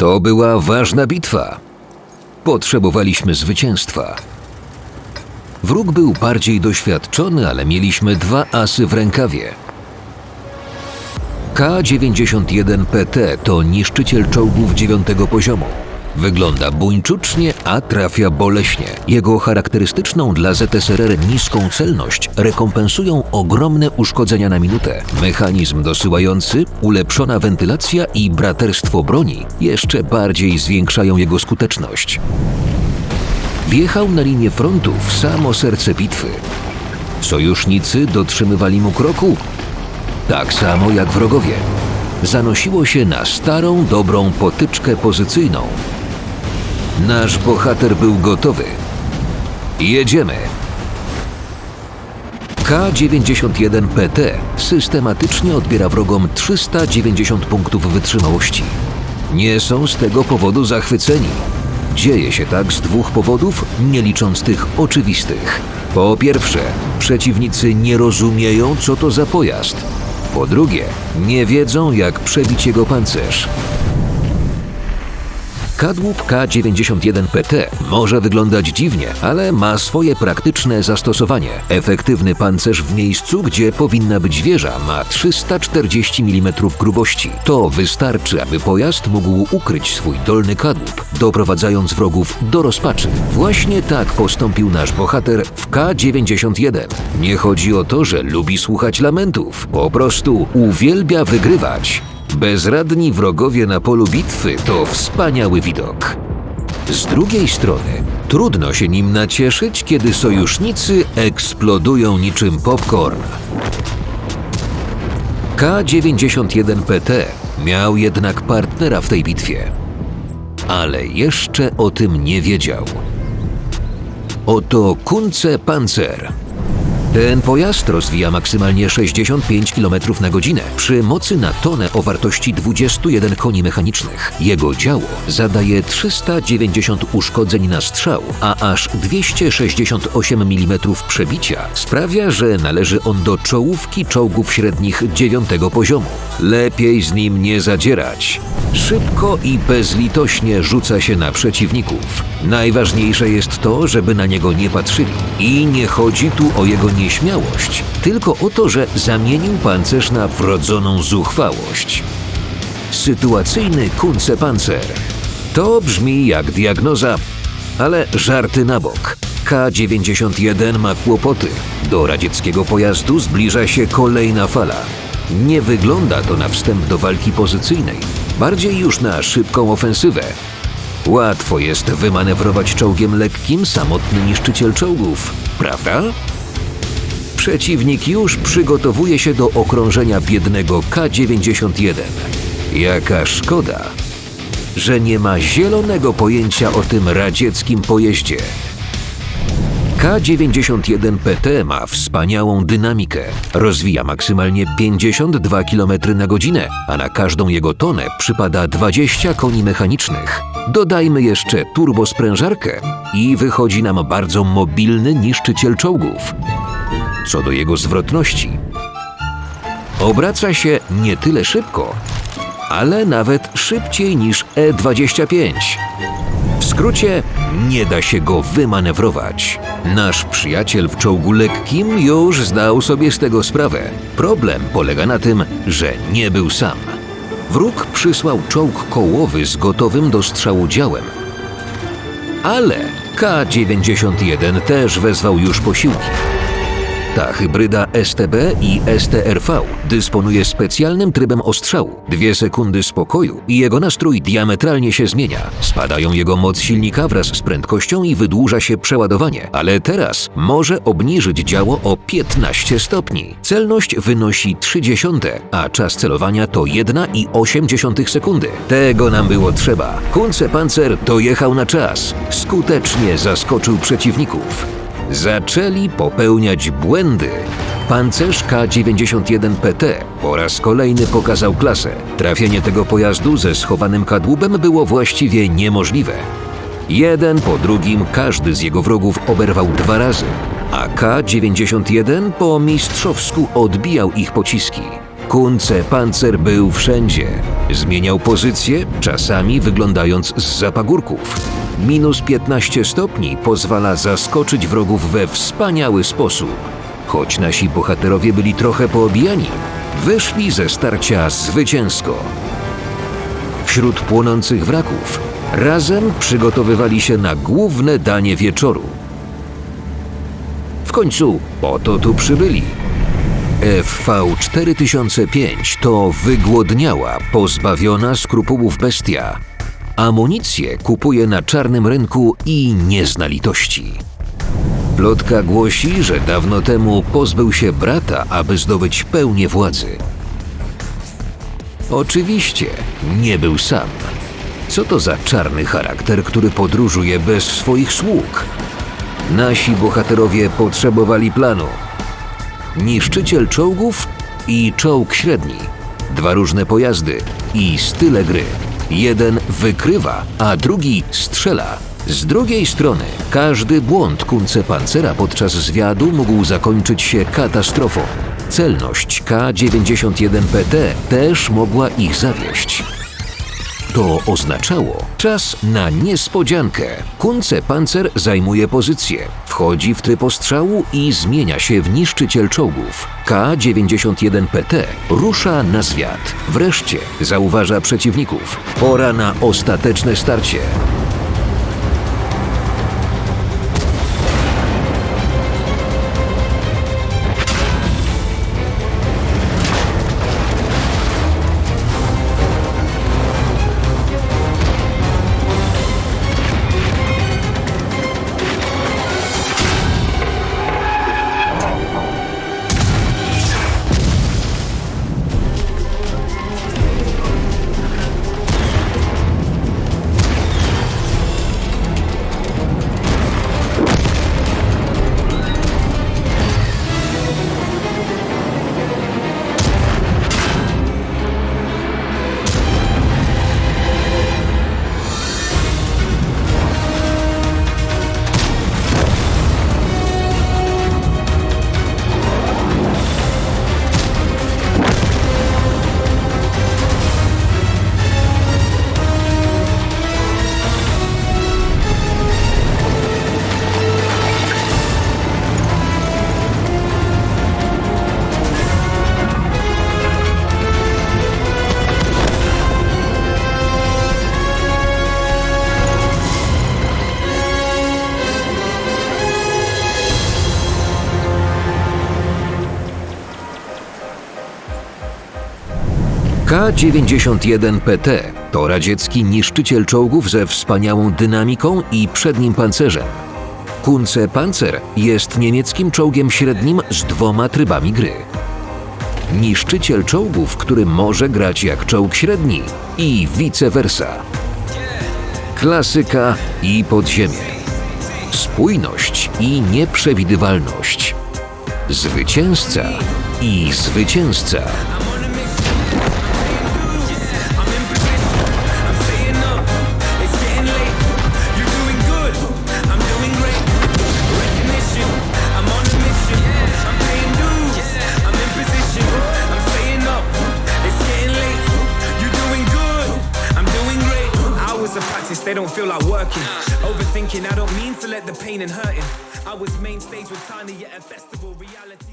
To była ważna bitwa. Potrzebowaliśmy zwycięstwa. Wróg był bardziej doświadczony, ale mieliśmy dwa asy w rękawie. K-91PT to niszczyciel czołgów dziewiątego poziomu. Wygląda buńczucznie, a trafia boleśnie. Jego charakterystyczną dla ZSRR niską celność rekompensują ogromne uszkodzenia na minutę. Mechanizm dosyłający, ulepszona wentylacja i braterstwo broni jeszcze bardziej zwiększają jego skuteczność. Wjechał na linię frontu w samo serce bitwy. Sojusznicy dotrzymywali mu kroku, tak samo jak wrogowie. Zanosiło się na starą, dobrą potyczkę pozycyjną. Nasz bohater był gotowy. Jedziemy. K-91PT systematycznie odbiera wrogom 390 punktów wytrzymałości. Nie są z tego powodu zachwyceni. Dzieje się tak z dwóch powodów, nie licząc tych oczywistych. Po pierwsze, przeciwnicy nie rozumieją, co to za pojazd. Po drugie, nie wiedzą, jak przebić jego pancerz. Kadłub K91PT może wyglądać dziwnie, ale ma swoje praktyczne zastosowanie. Efektywny pancerz w miejscu, gdzie powinna być wieża, ma 340 mm grubości. To wystarczy, aby pojazd mógł ukryć swój dolny kadłub, doprowadzając wrogów do rozpaczy. Właśnie tak postąpił nasz bohater w K91. Nie chodzi o to, że lubi słuchać lamentów, po prostu uwielbia wygrywać. Bezradni wrogowie na polu bitwy to wspaniały widok. Z drugiej strony, trudno się nim nacieszyć, kiedy sojusznicy eksplodują niczym popcorn. K-91PT miał jednak partnera w tej bitwie. Ale jeszcze o tym nie wiedział. Oto Kunce Panzer. Ten pojazd rozwija maksymalnie 65 km na godzinę przy mocy na tonę o wartości 21 koni mechanicznych. Jego działo zadaje 390 uszkodzeń na strzał, a aż 268 mm przebicia sprawia, że należy on do czołówki czołgów średnich 9 poziomu. Lepiej z nim nie zadzierać. Szybko i bezlitośnie rzuca się na przeciwników. Najważniejsze jest to, żeby na niego nie patrzyli. I nie chodzi tu o jego nieśmiałość, tylko o to, że zamienił pancerz na wrodzoną zuchwałość. Sytuacyjny kuncepancer. To brzmi jak diagnoza, ale żarty na bok. K-91 ma kłopoty. Do radzieckiego pojazdu zbliża się kolejna fala. Nie wygląda to na wstęp do walki pozycyjnej, bardziej już na szybką ofensywę. Łatwo jest wymanewrować czołgiem lekkim samotny niszczyciel czołgów, prawda? Przeciwnik już przygotowuje się do okrążenia biednego K-91. Jaka szkoda, że nie ma zielonego pojęcia o tym radzieckim pojeździe. K91PT ma wspaniałą dynamikę. Rozwija maksymalnie 52 km na godzinę, a na każdą jego tonę przypada 20 koni mechanicznych. Dodajmy jeszcze turbosprężarkę i wychodzi nam bardzo mobilny niszczyciel czołgów. Co do jego zwrotności, obraca się nie tyle szybko, ale nawet szybciej niż E25. W skrócie, nie da się go wymanewrować. Nasz przyjaciel w czołgu lekkim już zdał sobie z tego sprawę. Problem polega na tym, że nie był sam. Wróg przysłał czołg kołowy z gotowym do strzału działem. Ale K-91 też wezwał już posiłki. Ta hybryda STB i STRV dysponuje specjalnym trybem ostrzału. Dwie sekundy spokoju i jego nastrój diametralnie się zmienia. Spadają jego moc silnika wraz z prędkością i wydłuża się przeładowanie, ale teraz może obniżyć działo o 15 stopni. Celność wynosi 30, a czas celowania to 1,8 sekundy. Tego nam było trzeba. Kunce Panzer dojechał na czas. Skutecznie zaskoczył przeciwników zaczęli popełniać błędy. Pancerz K-91PT po raz kolejny pokazał klasę. Trafienie tego pojazdu ze schowanym kadłubem było właściwie niemożliwe. Jeden po drugim każdy z jego wrogów oberwał dwa razy, a K-91 po mistrzowsku odbijał ich pociski. Kunce Pancer był wszędzie. Zmieniał pozycję, czasami wyglądając z zapagórków. Minus 15 stopni pozwala zaskoczyć wrogów we wspaniały sposób. Choć nasi bohaterowie byli trochę poobijani, wyszli ze starcia zwycięsko. Wśród płonących wraków razem przygotowywali się na główne danie wieczoru. W końcu po to tu przybyli. FV-4005 to wygłodniała, pozbawiona skrupułów bestia. Amunicję kupuje na czarnym rynku i nie zna litości. Plotka głosi, że dawno temu pozbył się brata, aby zdobyć pełnię władzy. Oczywiście nie był sam. Co to za czarny charakter, który podróżuje bez swoich sług? Nasi bohaterowie potrzebowali planu. Niszczyciel czołgów i czołg średni. Dwa różne pojazdy i style gry. Jeden wykrywa, a drugi strzela. Z drugiej strony, każdy błąd kunce pancera podczas zwiadu mógł zakończyć się katastrofą. Celność K-91PT też mogła ich zawieść. To oznaczało czas na niespodziankę. Kunce Pancer zajmuje pozycję, wchodzi w tryb ostrzału i zmienia się w niszczyciel czołgów. K-91PT rusza na zwiat. Wreszcie zauważa przeciwników. Pora na ostateczne starcie. K-91PT to radziecki niszczyciel czołgów ze wspaniałą dynamiką i przednim pancerzem. Kunce Panzer jest niemieckim czołgiem średnim z dwoma trybami gry. Niszczyciel czołgów, który może grać jak czołg średni i vice versa. Klasyka i podziemie. Spójność i nieprzewidywalność. Zwycięzca i zwycięzca. They don't feel like working. Overthinking, I don't mean to let the pain and hurting. I was main stage with Tiny at a festival reality.